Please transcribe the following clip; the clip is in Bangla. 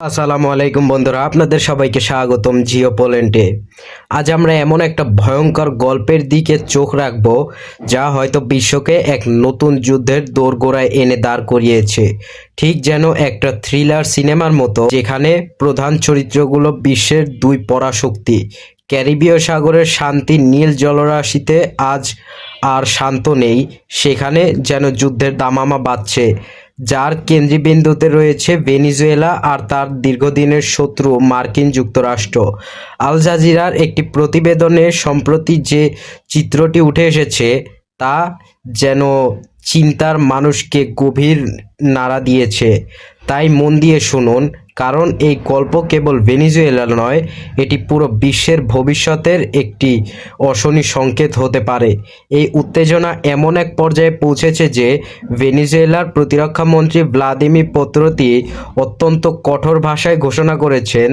আসসালামু আলাইকুম বন্ধুরা, আপনাদের সবাইকে স্বাগতম জিও পোল্যান্ডে। আজ আমরা এমন একটা ভয়ঙ্কর গল্পের দিকে চোখ রাখব, যা হয়তো বিশ্বকে এক নতুন যুদ্ধের দোরগোড়ায় এনে দাঁড় করিয়েছে। ঠিক যেন একটা থ্রিলার সিনেমার মতো, যেখানে প্রধান চরিত্রগুলো বিশ্বের দুই পরাশক্তি, ক্যারিবীয় সাগরের শান্তি নীল জলরাশিতে আজ আর শান্ত নেই, সেখানে যেন যুদ্ধের দামামা বাজছে। যার কেন্দ্রবিন্দুতে রয়েছে ভেনিজুয়েলা আর তার দীর্ঘদিনের শত্রু মার্কিন যুক্তরাষ্ট্র। আল জাজিরার একটি প্রতিবেদনে সম্প্রতি যে চিত্রটি উঠে এসেছে তা যেন চিন্তার মানুষকে গভীর নাড়া দিয়েছে। তাই মন দিয়ে শুনুন, কারণ এই গল্প কেবল ভেনিজুয়েলা নয়, এটি পুরো বিশ্বের ভবিষ্যতের একটি অশনি সংকেত হতে পারে। এই উত্তেজনা এমন এক পর্যায়ে পৌঁছেছে যে ভেনিজুয়েলার প্রতিরক্ষা মন্ত্রী ভ্লাদিমির পত্রতি অত্যন্ত কঠোর ভাষায় ঘোষণা করেছেন